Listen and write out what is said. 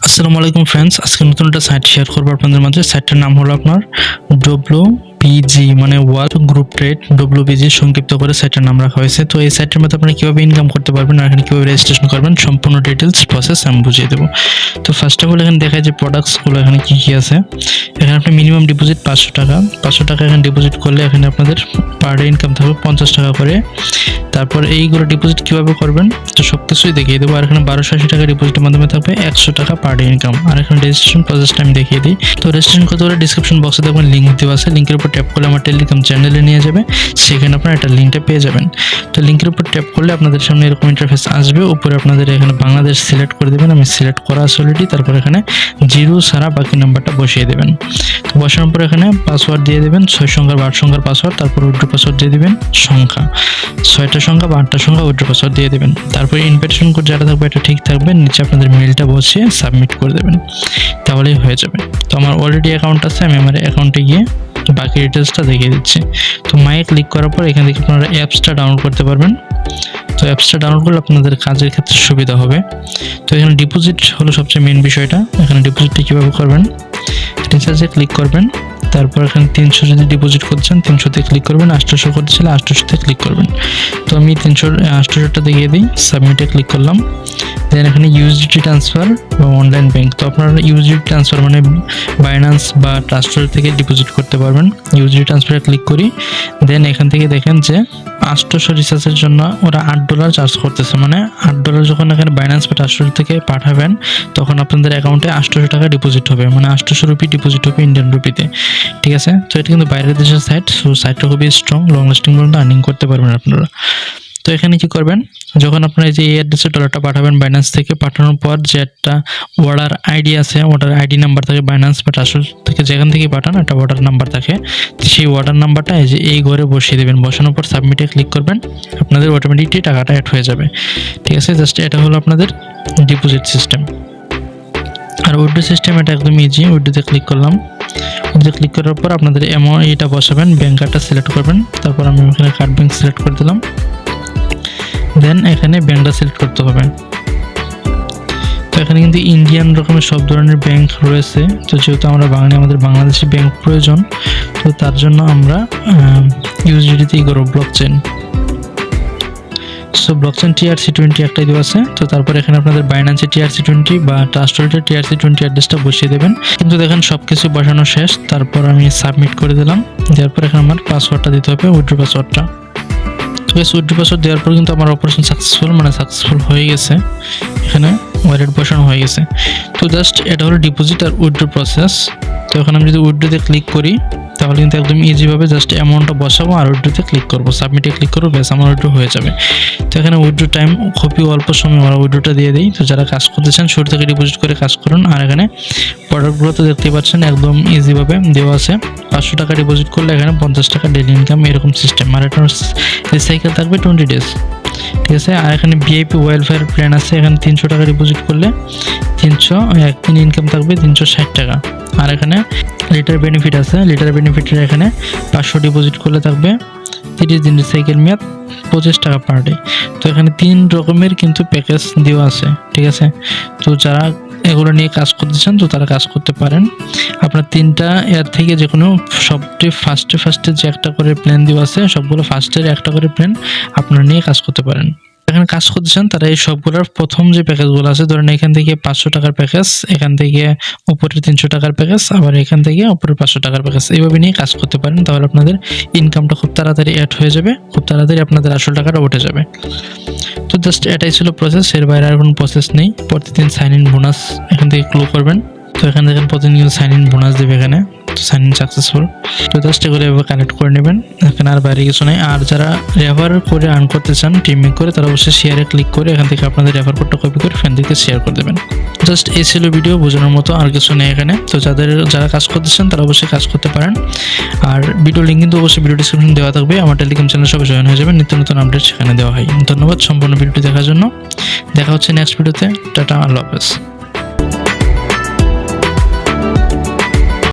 আসসালামু আলাইকুম ফ্রেন্ডস আজকে নতুন একটা সাইট শেয়ার করব আপনাদের মাঝে। সাইটটার নাম হলো আপনার ডব্লু পিজি মানে world group trade W PG সংক্ষিপ্ত করে সাইটের নাম রাখা হয়েছে। তো এই সাইটের মধ্যে আপনারা কীভাবে ইনকাম করতে পারবেন আর এখানে কীভাবে রেজিস্ট্রেশন করবেন, সম্পূর্ণ ডিটেলস প্রসেস আমি বুঝিয়ে দেবো। তো ফার্স্ট অফ অল এখানে দেখায় যে প্রোডাক্টসগুলো এখানে কী কী আছে। এখানে আপনি মিনিমাম ডিপোজিট পাঁচশো টাকা। পাঁচশো টাকা এখানে ডিপোজিট করলে এখানে আপনাদের পার ডে ইনকাম থাকবে পঞ্চাশ টাকা করে। তারপর এইগুলো ডিপোজিট কীভাবে করবেন? তো সব কিছুই দেখিয়ে দেবো। আর এখানে বারোশো আশি টাকা ডিপোজিটের মাধ্যমে থাকবে একশো টাকা পার ইনকাম আর এখানে রেজিস্ট্রেশন প্রসেসটা আমি দেখিয়ে দিই। তো রেজিস্ট্রেশন করতে হলে ডিসক্রিপশন বক্সে দেখবেন লিঙ্ক দেওয়া আছে। লিঙ্কের উপর ট্যাপ করলে আমার টেলিগ্রাম চ্যানেলে নিয়ে যাবে। সেখানে আপনারা একটা লিঙ্কটা পেয়ে যাবেন। তো লিঙ্কের উপর ট্যাপ করলে আপনাদের সামনে এরকম ইন্টারফেস আসবে। উপরে আপনাদের এখানে বাংলাদেশ সিলেক্ট করে দেবেন। আমি সিলেক্ট করা আছে অলরেডি তারপর এখানে জিরো সারা বাকি নাম্বারটা বসিয়ে দেবেন। তো বসানোর পর এখানে পাসওয়ার্ড দিয়ে দেবেন। ছয় সংখ্যার বা আট সংখ্যার পাসওয়ার্ড তারপর উইড্রো পাসওয়ার্ড দিয়ে দেবেন। সংখ্যা। ছয়টা সংখ্যা বা আটটা সংখ্যা উইড্রো পাসওয়ার্ড দিয়ে দেবেন। তারপর ইনভিটেশন কোড যেটা থাকবে, এটা ঠিক থাকবে, নিচে আপনাদের মেলটা বসিয়ে সাবমিট করে দেবেন। তাহলেই হয়ে যাবে। তো আমার অলরেডি অ্যাকাউন্ট আছে, আমি আমার অ্যাকাউন্টে গিয়ে বাকি ডিটেলসটা দেখিয়ে দিচ্ছি। তো মায়ে ক্লিক করার পর এখান থেকে আপনারা অ্যাপসটা ডাউনলোড করতে পারবেন। তো অ্যাপসটা ডাউনলোড করলে আপনাদের কাজের ক্ষেত্রে সুবিধা হবে। তো এখানে ডিপোজিট হলো সবচেয়ে মেন বিষয়টা। এখানে ডিপোজিটটা কীভাবে করবেন? রিচার্জে ক্লিক করবেন তারপর এখানে তিনশো যদি ডিপোজিট করছেন তিনশোতে ক্লিক করবেন, আটশোশো করতে চাইলে আটশোশোতে ক্লিক করবেন। তো আমি তিনশো আটশোশোটা দেখিয়ে দিই সাবমিটে ক্লিক করলাম। দেন এখানে ইউজিটি ট্রান্সফার বা অনলাইন ব্যাঙ্ক তো আপনারা ইউজিটি ট্রান্সফার মানে বাইন্যান্স বা ট্রান্সফার থেকে ডিপোজিট করতে পারবেন। ইউজিটি ট্রান্সফারে ক্লিক করি। দেন এখান থেকে দেখেন যে আটশোশো রিচার্জের জন্য ওরা আট ডলার চার্জ করতেছে। মানে আট ডলার যখন এখানে বাইন্যান্স বা আটশো থেকে পাঠাবেন, তখন আপনাদের অ্যাকাউন্টে আটশোশো টাকা ডিপোজিট হবে। মানে আটশোশো রুপি ডিপোজিট হবে ইন্ডিয়ান রুপিতে ঠিক আছে? তো এটা কিন্তু বাইরের দেশের সাইট সো সাইটটা খুবই স্ট্রং লং লাস্টিং পর্যন্ত আর্নিং করতে পারবেন আপনারা। তো এখানে কি করবেন? যখন আপনারা এই যে এই অ্যাড্রেসে ডলারটা পাঠাবেন বাইন্যান্স থেকে পাঠানোর পর যে একটা অর্ডার আইডি আছে অর্ডার আইডি নাম্বার থাকে বাইন্যান্স বা ট্রাস্টার থেকে যেখান থেকে পাঠান, একটা অর্ডার নাম্বার থাকে। সেই অর্ডার নাম্বারটা এই যে এই ঘরে বসিয়ে দেবেন। বসানোর পর সাবমিটে ক্লিক করবেন। আপনাদের অটোমেটিকলি টাকাটা অ্যাড হয়ে যাবে। ঠিক আছে? জাস্ট এটা হলো আপনাদের ডিপোজিট সিস্টেম আর উইড্রো সিস্টেম এটা একদম ইজি উইড্রোতে ক্লিক করলাম। উইড্রোতে ক্লিক করার পর আপনাদের এমন এটা বসাবেন। ব্যাঙ্ক কার্ডটা সিলেক্ট করবেন। তারপর আমি এখানে কার্ড ব্যাঙ্ক সিলেক্ট করে দিলাম। দেন এখানে ব্যাঙ্কটা সিলেক্ট করতে হবে। তো এখানে কিন্তু ইন্ডিয়ান রকমের সব ধরনের ব্যাংক রয়েছে। তো যেহেতু আমরা বাঙালি, আমাদের বাংলাদেশি ব্যাংক প্রয়োজন, তো তার জন্য আমরা ইউজিডিতেই করব block chain so blockchain TRC twenty একটাই দেওয়া আছে। তো তারপর এখানে আপনাদের বাইন্যান্সে টিআরসি টোয়েন্টি বা ট্রাস্ট ট্রাস্টোরিটের টিআরসি টোয়েন্টি অ্যাড্রেসটা বসিয়ে দেবেন। কিন্তু দেখেন সব কিছু বসানো শেষ। তারপর আমি সাবমিট করে দিলাম। দেওয়ার পর এখানে আমার পাসওয়ার্ডটা দিতে হবে উইড্রো পাসওয়ার্ডটা উইড্রো পাসওয়ার্ড দেওয়ার পর কিন্তু আমার অপারেশন সাকসেসফুল মানে সাকসেসফুল হয়ে গেছে। এখানে ওয়ালেট বসানো হয়ে গেছে। তো জাস্ট এটা হলো ডিপোজিট আর উইড্রো প্রসেস তো এখন আমি যদি উইড্রোতে ক্লিক করি তাহলে কিন্তু একদম ইজিভাবে জাস্ট অ্যামাউন্টটা বসাবো আর উইড্রোতে ক্লিক করব। সাবমিটে ক্লিক করব, ব্যাস আমার উইড্রো হয়ে যাবে। তো এখানে উইড্রো টাইম খুবই অল্প সময় আমরা উইড্রোটা দিয়ে দিই। তো যারা কাজ করতে চান, শুরু থেকে ডিপোজিট করে কাজ করুন। আর এখানে প্রোডাক্টগুলো তো দেখতেই পাচ্ছেন, একদম ইজিভাবে দেওয়া আছে। পাঁচশো টাকা ডিপোজিট করলে এখানে পঞ্চাশ টাকা ডেলি ইনকাম এরকম সিস্টেম আর এটা রিসাইকেল থাকবে টোয়েন্টি ডেজ ঠিক আছে? আর এখানে ভিআইপি ওয়েলফেয়ার প্ল্যান আছে। এখানে তিনশো টাকা ডিপোজিট করলে তিনশো একদিন ইনকাম থাকবে তিনশো ষাট টাকা। আর এখানে লিটার বেনিফিট আছে। লিটার বেনিফিটের এখানে পাঁচশো ডিপোজিট করলে থাকবে তিরিশ দিনের সাইকেল মেয়াদ পঁচিশ টাকা পার ডে তো এখানে তিন রকমের কিন্তু প্যাকেজ দেওয়া আছে। ঠিক আছে? তো যারা এগুলো নিয়ে কাজ করতে চান তো তারা কাজ করতে পারেন। আপনার তিনটা এর থেকে যে কোনো সবচেয়ে ফার্স্টে ফার্স্টে যে একটা করে প্ল্যান দেওয়া আছে, সবগুলো ফার্স্টের একটা করে প্ল্যান আপনারা নিয়ে কাজ করতে পারেন। এখানে কাজ করতে চান তারা এই সবগুলোর প্রথম যে প্যাকেজগুলো আছে, ধরেন এখান থেকে পাঁচশো টাকার প্যাকেজ, এখান থেকে উপরে তিনশো টাকার প্যাকেজ, আবার এখান থেকে উপরে পাঁচশো টাকার প্যাকেজ। এইভাবে নিয়ে কাজ করতে পারেন তাহলে আপনাদের ইনকামটা খুব তাড়াতাড়ি অ্যাড হয়ে যাবে, খুব তাড়াতাড়ি আপনাদের আসল টাকাটা উঠে যাবে। জাস্ট এটাই ছিল প্রসেস এর বাইরে আর কোনো প্রসেস নেই। প্রতিদিন সাইন ইন বোনাস এখান থেকে ক্লো করবেন। তো এখান দেখেন প্রতিদিন সাইন ইন বোনাস দেবে এখানে। সাইন ইন সাকসেসফুল তো জাস্ট এগুলো এভাবে কানেক্ট করে নেবেন। এখানে আর বাইরে কিছু নেই। আর যারা রেফার করে আর্ন করতে চান টিমিং করে, তারা অবশ্যই শেয়ারে ক্লিক করে এখান থেকে আপনাদের রেফার কোডটা কপি করে ফ্রেন্ড থেকে শেয়ার করে দেবেন। জাস্ট এই ছিল ভিডিও বোঝানোর মতো আর কিছু নেই এখানে। তো যাদের, যারা কাজ করতে চান, তারা অবশ্যই কাজ করতে পারেন। আর ভিডিও লিঙ্ক কিন্তু অবশ্যই ভিডিও ডিসক্রিপশন দেওয়া থাকবে। আমার টেলিগ্রাম চ্যানেল সবাই জয়েন হয়ে যাবে। নিত্য নতুন আপডেট সেখানে দেওয়া হয়। ধন্যবাদ সম্পূর্ণ ভিডিওটি দেখার জন্য। দেখা হচ্ছে নেক্সট ভিডিওতে টাটা, আল্লাহ হাফেজ।